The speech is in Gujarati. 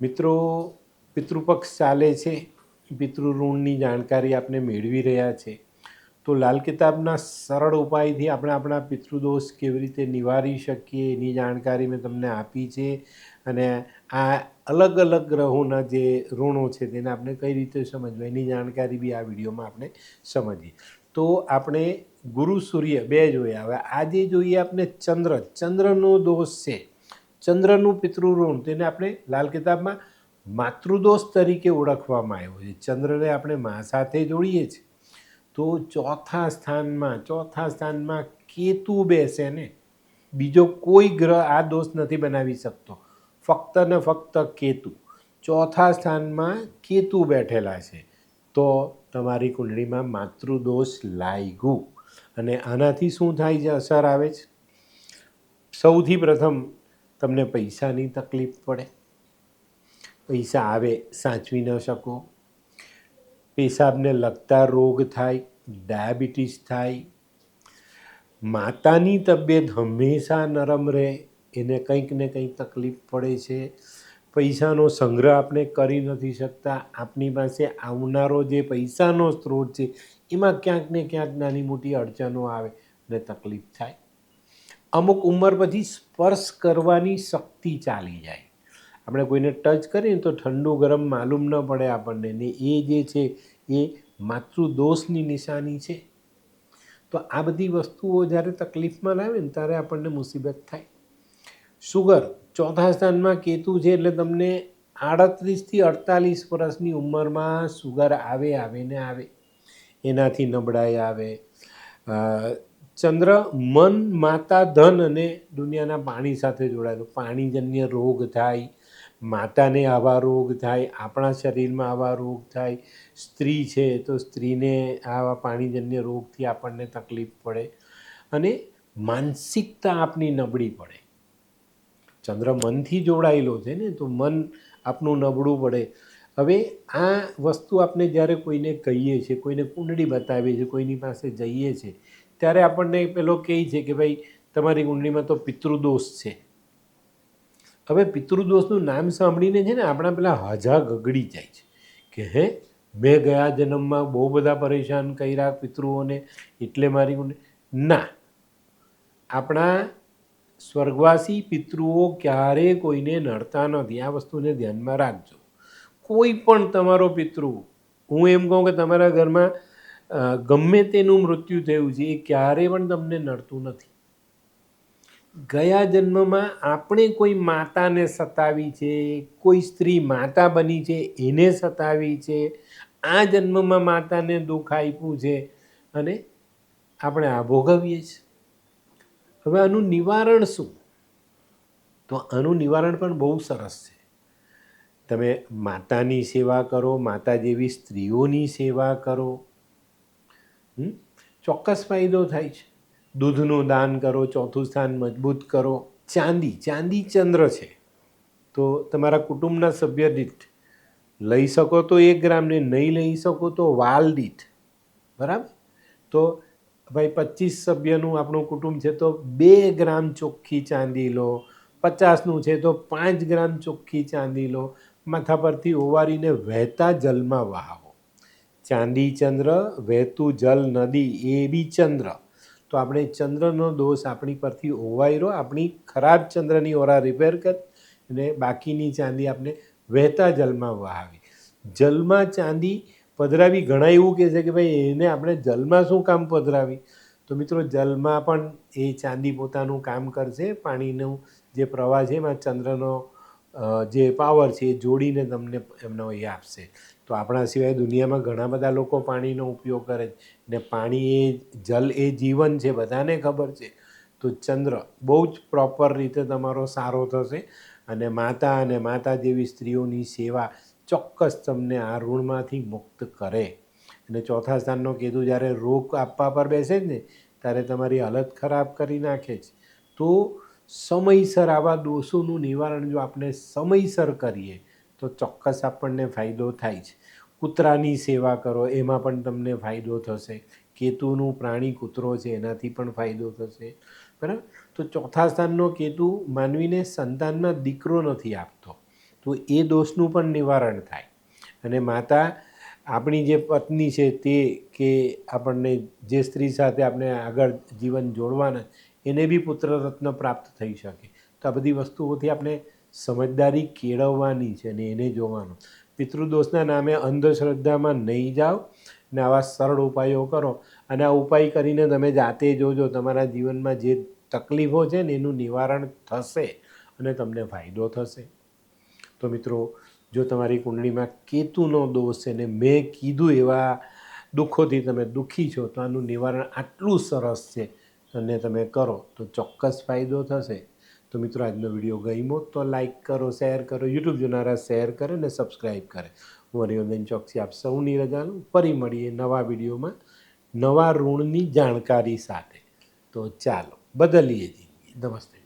મિત્રો, પિતૃપક્ષ ચાલે છે. પિતૃઋણની જાણકારી આપણે મેળવી રહ્યા છે. તો લાલ કિતાબના સરળ ઉપાયથી આપણે આપણા પિતૃદોષ કેવી રીતે નિવારી શકીએ એની જાણકારી મેં તમને આપી છે. અને આ અલગ અલગ ગ્રહોના જે ઋણો છે તેને આપણે કઈ રીતે સમજવા એની જાણકારી બી આ વિડીયોમાં આપણે સમજીએ. તો આપણે ગુરુ સૂર્ય, બે જોયા હવે આજે જોઈએ આપણે ચંદ્ર. ચંદ્રનો દોષ છે. ચંદ્રનું પિતૃઋણ, તેને આપણે લાલ કિતાબમાં માતૃદોષ તરીકે ઓળખવામાં આવ્યો છે. ચંદ્રને આપણે મા સાથે જોડીએ છીએ. તો ચોથા સ્થાનમાં ચોથા સ્થાનમાં કેતુ બેસે ને, બીજો કોઈ ગ્રહ આ દોષ નથી બનાવી શકતો. ફક્ત ને ફક્ત કેતુ. ચોથા સ્થાનમાં કેતુ બેઠેલા છે. તો તમારી કુંડળીમાં માતૃદોષ લાગ્યું અને આનાથી શું થાય છે? અસર આવે છે? સૌથી પ્રથમ તમને પૈસાની તકલીફ પડે. પૈસા આવે, સાચવી ન શકો. પેશાબને લગતા રોગ થાય, ડાયાબિટીસ થાય. માતાની તબિયત હંમેશા નરમ રહે, એને કંઈક ને કંઈક તકલીફ પડે છે. પૈસાનો સંગ્રહ આપણે કરી નથી શકતા. આપની પાસે આવનારો જે પૈસાનો સ્ત્રોત છે, એમાં ક્યાંક ને ક્યાંક નાની મોટી અડચણો આવે અને તકલીફ થાય. અમુક ઉંમર પછી સ્પર્શ કરવાની શક્તિ ચાલી જાય. આપણે કોઈને ટચ કરીએ તો ઠંડુ ગરમ માલુમ ન પડે આપણને ને એ જે છે એ માતૃદોષની નિશાની છે. તો આ બધી વસ્તુઓ જ્યારે તકલીફમાં લાવે ને ત્યારે આપણને મુસીબત થાય. શુગર ચોથા સ્થાનમાં કેતુ છે એટલે તમને આડત્રીસથી અડતાલીસ વર્ષની ઉંમરમાં સુગર આવે આવે ને આવે. એનાથી નબળાઈ આવે. ચંદ્ર, મન, માતા, ધન અને દુનિયાના પાણી સાથે જોડાયેલો. પાણીજન્ય રોગ થાય, માતાને આવા રોગ થાય, આપણા શરીરમાં આવા રોગ થાય. સ્ત્રી છે તો સ્ત્રીને આવા પાણીજન્ય રોગથી આપણને તકલીફ પડે અને માનસિકતા આપની નબળી પડે. ચંદ્ર મનથી જોડાયેલો છે ને, તો મન આપનું નબળું પડે. હવે આ વસ્તુ આપણે જ્યારે કોઈને કહીએ છીએ, કોઈને કુંડળી બતાવીએ છીએ, કોઈની પાસે જઈએ છીએ ત્યારે આપણને પેલો કહે છે કે ભાઈ, તમારી કુંડળીમાં તો પિતૃદોષ છે. હવે પિતૃદોષનું નામ સાંભળીને છે ને આપણા પેલા હાજા ગગડી જાય છે કે, હે, મેં ગયા જન્મમાં બહુ બધા પરેશાન કર્યા પિતૃઓને, એટલે મારી કુંડળી ના. આપણા સ્વર્ગવાસી પિતૃઓ ક્યારે કોઈને નડતા નથી. આ વસ્તુને ધ્યાનમાં રાખજો. કોઈ પણ તમારો પિતૃ, હું એમ કહું કે તમારા ઘરમાં ગમે તેનું મૃત્યુ થયું છે, એ ક્યારેય પણ તમને નડતું નથી. ગયા જન્મમાં આપણે કોઈ માતાને સતાવી છે, કોઈ સ્ત્રી માતા બની છે, એને સતાવી છે, આ જન્મમાં માતાને દુઃખ આપ્યું છે, અને આપણે આ ભોગવીએ છીએ. હવે આનું નિવારણ શું? તો આનું નિવારણ પણ બહુ સરસ છે. તમે માતાની સેવા કરો, માતા જેવી સ્ત્રીઓની સેવા કરો? ચોક્કસ ફાયદો થાય છે. દૂધનું દાન કરો, ચોથું સ્થાન મજબૂત કરો. ચાંદી ચાંદી ચંદ્ર છે. તો તમારા કુટુંબના સભ્ય દીઠ લઈ શકો તો એક ગ્રામને નહીં લઈ શકો તો વાલ દીઠ. બરાબર? તો ભાઈ પચીસ સભ્યનું આપણું કુટુંબ છે તો બે ગ્રામ ચોખ્ખી ચાંદી લો. પચાસનું છે તો પાંચ ગ્રામ ચોખ્ખી ચાંદી લો. માથા પરથી ઓવારીને વહેતા જલમાં વહાવો. ચાંદી ચંદ્ર વહેતું જલ નદી, એ બી ચંદ્ર. તો આપણે ચંદ્રનો દોષ આપણી પરથી ઓવાઈ રહ્યો. આપણી ખરાબ ચંદ્રની ઓરા રિપેર કરી અને બાકીની ચાંદી આપણે વહેતા જલમાં વહાવી. જલમાં ચાંદી પધરાવી ઘણા એવું કહે છે કે ભાઈ એને આપણે જલમાં શું કામ પધરાવી? તો મિત્રો જલમાં પણ એ ચાંદી પોતાનું કામ કરશે. પાણીનું જે પ્રવાહ છે એમાં ચંદ્રનો જે પાવર છે એ જોડીને તમને એમનો એ આપશે. તો આપણા સિવાય દુનિયામાં ઘણા બધા લોકો પાણીનો ઉપયોગ કરે છે. ને પાણી એ જલ એ જીવન છે, બધાને ખબર છે. તો ચંદ્ર બહુ જ પ્રોપર રીતે તમારો સારો થશે અને માતા અને માતા જેવી સ્ત્રીઓની સેવા ચોક્કસ તમને આ ઋણમાંથી મુક્ત કરે. અને ચોથા સ્થાનનો કીધું જ્યારે રોગ આપવા પર બેસે જ ને, ત્યારે તમારી હાલત ખરાબ કરી નાખે છે. તો સમયસર આવા દોષોનું નિવારણ જો આપણે સમયસર કરીએ તો ચોક્કસ આપણને ફાયદો થાય છે. કૂતરાની સેવા કરો, એમાં પણ તમને ફાયદો થશે. કેતુનું પ્રાણી કૂતરો છે, એનાથી પણ ફાયદો થશે. બરાબર? તો ચોથા સ્થાનનો કેતુ માનવીને સંતાનમાં દીકરો નથી આપતો. તો એ દોષનું પણ નિવારણ થાય. અને માતા, આપણી જે પત્ની છે તે કે આપણને જે સ્ત્રી સાથે આપણે આગળ જીવન જોડવાના, એને બી પુત્ર રત્ન પ્રાપ્ત થઈ શકે. તો આ બધી વસ્તુઓથી આપણે સમજદારી કેળવવાની છે ને એને જોવાનું. પિતૃદોષના નામે અંધશ્રદ્ધામાં નહીં જાઓ ને આવા સરળ ઉપાયો કરો. અને આ ઉપાય કરીને તમે જાતે જોજો તમારા જીવનમાં જે તકલીફો છે ને એનું નિવારણ થશે અને તમને ફાયદો થશે. તો મિત્રો, જો તમારી કુંડળીમાં કેતુનો દોષ છે ને મેં કીધું એવા દુઃખોથી તમે દુઃખી છો તો આનું નિવારણ આટલું સરસ છે અને તમે કરો તો ચોક્કસ ફાયદો થશે. તો મિત્રો, આજનો વીડિયો ગમ્યો તો લાઈક કરો શેર કરો યુટ્યુબ જોનારા શેર કરે ને સબસ્ક્રાઈબ કરે. હું હરિવંદન ચોકસી આપ સૌની રજા લઉં. ફરી મળીએ નવા વિડીયોમાં નવા ઋણની જાણકારી સાથે. તો ચાલો, બદલીએ જિંદગી. નમસ્તે.